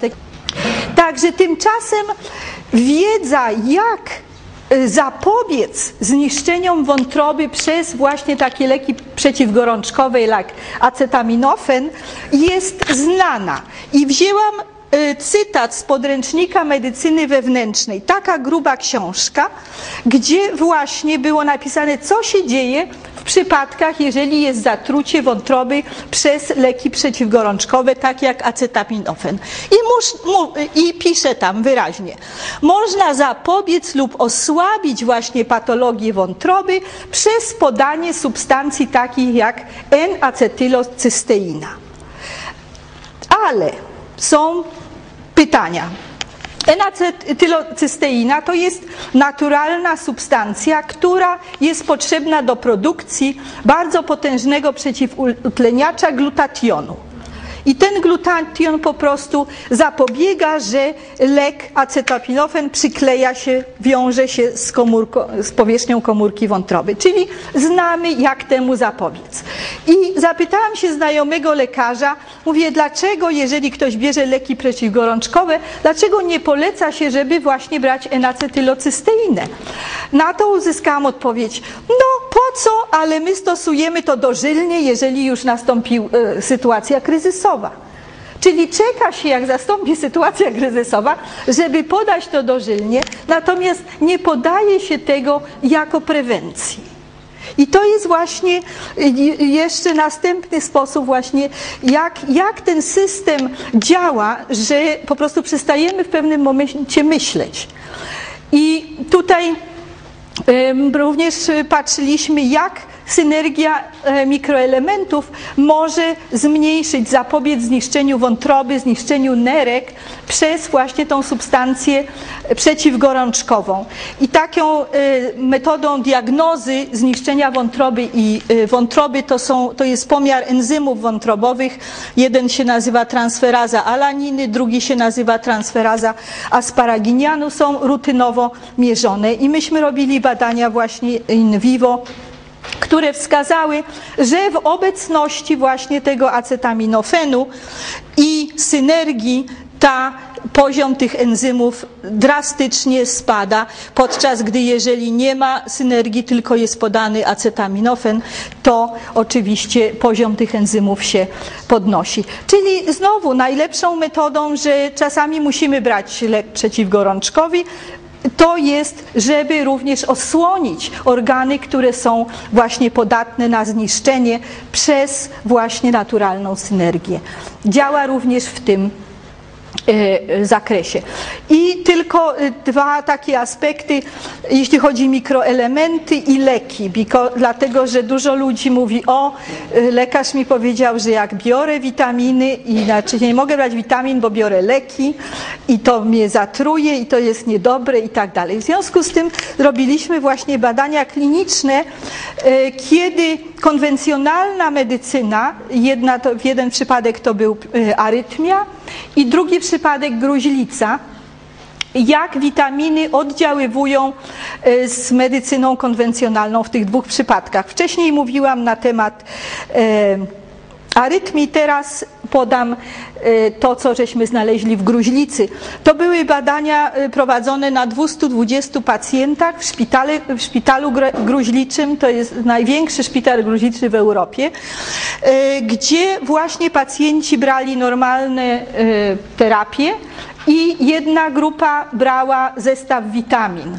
apteki. Także tymczasem wiedza, jak y, zapobiec zniszczeniom wątroby przez właśnie takie leki przeciwgorączkowe jak acetaminofen jest znana. I wzięłam y, cytat z podręcznika medycyny wewnętrznej, taka gruba książka, gdzie właśnie było napisane, co się dzieje przypadkach, jeżeli jest zatrucie wątroby przez leki przeciwgorączkowe, tak jak acetaminofen. I, mu, I pisze tam wyraźnie, można zapobiec lub osłabić właśnie patologię wątroby przez podanie substancji takich jak N-acetylocysteina. Ale są pytania. N-acetylocysteina to jest naturalna substancja, która jest potrzebna do produkcji bardzo potężnego przeciwutleniacza glutationu. I ten glutation po prostu zapobiega, że lek acetapinofen przykleja się, wiąże się z, komórko, z powierzchnią komórki wątroby. Czyli znamy, jak temu zapobiec. I zapytałam się znajomego lekarza, mówię, dlaczego, jeżeli ktoś bierze leki przeciwgorączkowe, dlaczego nie poleca się, żeby właśnie brać enacetylocysteinę? Na to uzyskałam odpowiedź, no po co, ale my stosujemy to dożylnie, jeżeli już nastąpiła y, sytuacja kryzysowa. Czyli czeka się, jak zastąpi sytuacja kryzysowa, żeby podać to dożylnie, natomiast nie podaje się tego jako prewencji. I to jest właśnie jeszcze następny sposób właśnie, jak, jak ten system działa, że po prostu przestajemy w pewnym momencie myśleć. I tutaj również patrzyliśmy, jak synergia mikroelementów może zmniejszyć, zapobiec zniszczeniu wątroby, zniszczeniu nerek przez właśnie tą substancję przeciwgorączkową. I taką metodą diagnozy zniszczenia wątroby i wątroby to, są, to jest pomiar enzymów wątrobowych. Jeden się nazywa transferaza alaniny, drugi się nazywa transferaza asparaginianu. Są rutynowo mierzone i myśmy robili badania właśnie in vivo które wskazały, że w obecności właśnie tego acetaminofenu i synergii ta poziom tych enzymów drastycznie spada, podczas gdy jeżeli nie ma synergii, tylko jest podany acetaminofen, to oczywiście poziom tych enzymów się podnosi. Czyli znowu najlepszą metodą, że czasami musimy brać lek przeciwgorączkowy, to jest, żeby również osłonić organy, które są właśnie podatne na zniszczenie przez właśnie naturalną synergię. Działa również w tym zakresie. I tylko dwa takie aspekty, jeśli chodzi o mikroelementy i leki, dlatego że dużo ludzi mówi, o, lekarz mi powiedział, że jak biorę witaminy, i znaczy nie mogę brać witamin, bo biorę leki i to mnie zatruje i to jest niedobre i tak dalej. W związku z tym robiliśmy właśnie badania kliniczne, kiedy konwencjonalna medycyna, jedna to, w jeden przypadek to był arytmia i drugi przypadek gruźlica, jak witaminy oddziaływują z medycyną konwencjonalną w tych dwóch przypadkach. Wcześniej mówiłam na temat e, arytmii, teraz podam to, co żeśmy znaleźli w gruźlicy. To były badania prowadzone na 220 pacjentach w, szpitale, w szpitalu gruźliczym, to jest największy szpital gruźliczy w Europie, gdzie właśnie pacjenci brali normalne terapie i jedna grupa brała zestaw witamin.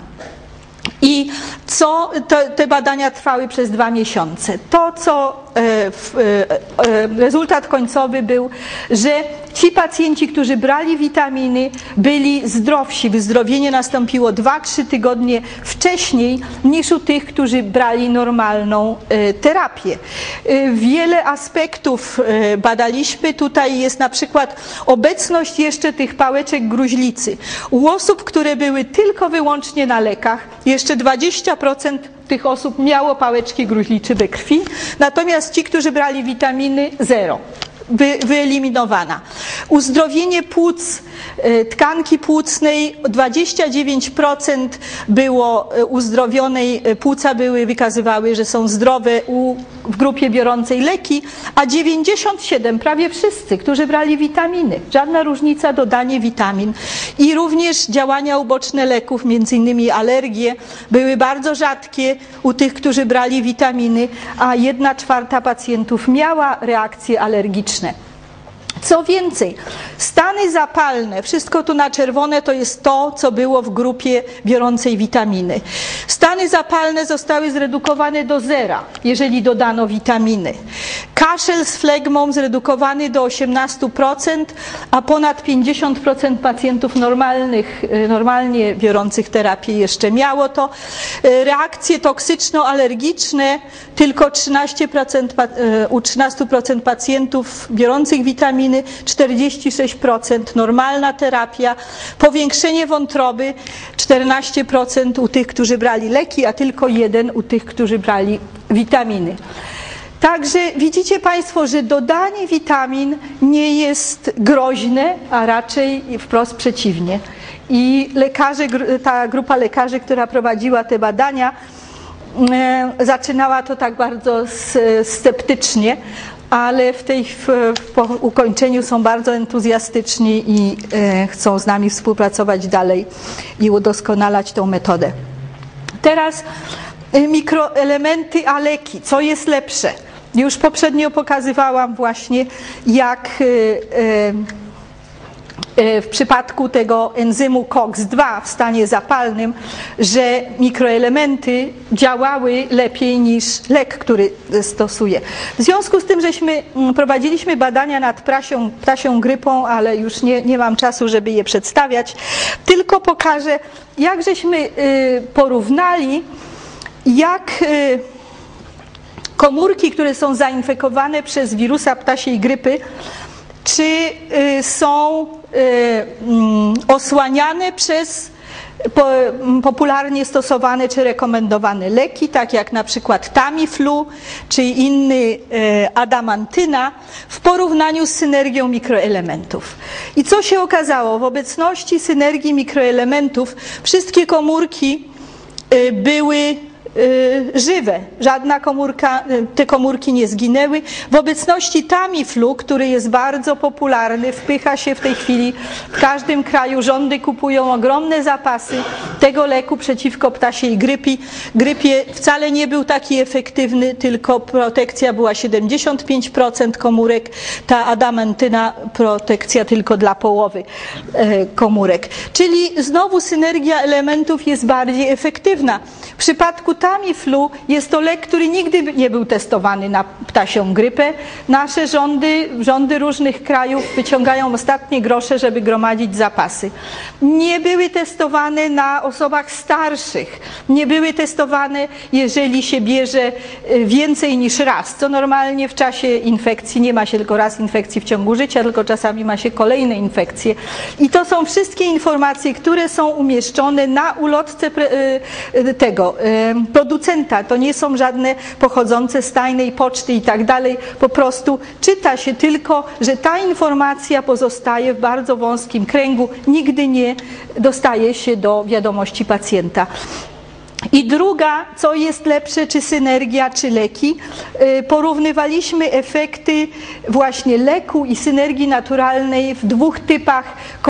I co to, te badania trwały przez dwa miesiące. To, co rezultat końcowy był, że ci pacjenci, którzy brali witaminy, byli zdrowsi. Wyzdrowienie nastąpiło 2-3 tygodnie wcześniej niż u tych, którzy brali normalną terapię. Wiele aspektów badaliśmy. Tutaj jest na przykład obecność jeszcze tych pałeczek gruźlicy. U osób, które były tylko wyłącznie na lekach, jeszcze 20% tych osób miało pałeczki gruźlicze we krwi, natomiast ci, którzy brali witaminy, zero. Wy, wyeliminowana. Uzdrowienie płuc, tkanki płucnej, 29% było uzdrowionej, płuca były, wykazywały, że są zdrowe u w grupie biorącej leki, a 97, prawie wszyscy, którzy brali witaminy. Żadna różnica dodanie witamin. I również działania uboczne leków, między innymi alergie, były bardzo rzadkie u tych, którzy brali witaminy, a jedna czwarta pacjentów miała reakcje Isn't it? Co więcej, stany zapalne, wszystko tu na czerwone to jest to, co było w grupie biorącej witaminy. Stany zapalne zostały zredukowane do zera, jeżeli dodano witaminy. Kaszel z flegmą zredukowany do 18%, a ponad 50% pacjentów normalnych, y, normalnie biorących terapię jeszcze miało to. Y, reakcje toksyczno-alergiczne tylko 13%, y, u 13% pacjentów biorących witaminy 46% normalna terapia, powiększenie wątroby 14% u tych, którzy brali leki, a tylko 1 u tych, którzy brali witaminy. Także widzicie Państwo, że dodanie witamin nie jest groźne, a raczej wprost przeciwnie. I lekarze, ta grupa lekarzy, która prowadziła te badania, e, zaczynała to tak bardzo sceptycznie, ale w tej w, po ukończeniu są bardzo entuzjastyczni i e, chcą z nami współpracować dalej i udoskonalać tą metodę. Teraz e, mikroelementy, a leki. Co jest lepsze? Już poprzednio pokazywałam właśnie, jak e E, w przypadku tego enzymu COX-2 w stanie zapalnym, że mikroelementy działały lepiej niż lek, który stosuje. W związku z tym, żeśmy mm, prowadziliśmy badania nad prasią, ptasią grypą, ale już nie, nie mam czasu, żeby je przedstawiać, tylko pokażę, jak żeśmy y, porównali, jak y, komórki, które są zainfekowane przez wirusa ptasiej grypy, czy y, są osłaniane przez mm, popularnie stosowane czy rekomendowane leki, tak jak na przykład Tamiflu czy inny y, adamantyna w porównaniu z synergią mikroelementów. I co się okazało? W obecności synergii mikroelementów wszystkie komórki były Y, żywe. Żadna komórka, y, te komórki nie zginęły. W obecności Tamiflu, który jest bardzo popularny, wpycha się w tej chwili w każdym kraju. Rządy kupują ogromne zapasy tego leku przeciwko ptasiej grypie. grypie. Wcale nie był taki efektywny, tylko protekcja była 75% komórek, ta adamantyna protekcja tylko dla połowy e, komórek. Czyli znowu synergia elementów jest bardziej efektywna. W przypadku Tamiflu jest to lek, który nigdy nie był testowany na ptasią grypę. Nasze rządy, rządy różnych krajów wyciągają ostatnie grosze, żeby gromadzić zapasy. Nie były testowane na osobach starszych. Nie były testowane, jeżeli się bierze y, więcej niż raz, co normalnie w czasie infekcji nie ma się tylko raz infekcji w ciągu życia, tylko czasami ma się kolejne infekcje. I to są wszystkie informacje, które są umieszczone na ulotce y, y, tego producenta. To nie są żadne pochodzące z tajnej poczty i tak dalej. Po prostu czyta się tylko, że ta informacja pozostaje w bardzo wąskim kręgu, nigdy nie dostaje się do wiadomości pacjenta. I druga, co jest lepsze, czy synergia, czy leki. Y, porównywaliśmy efekty właśnie leku i synergii naturalnej w dwóch typach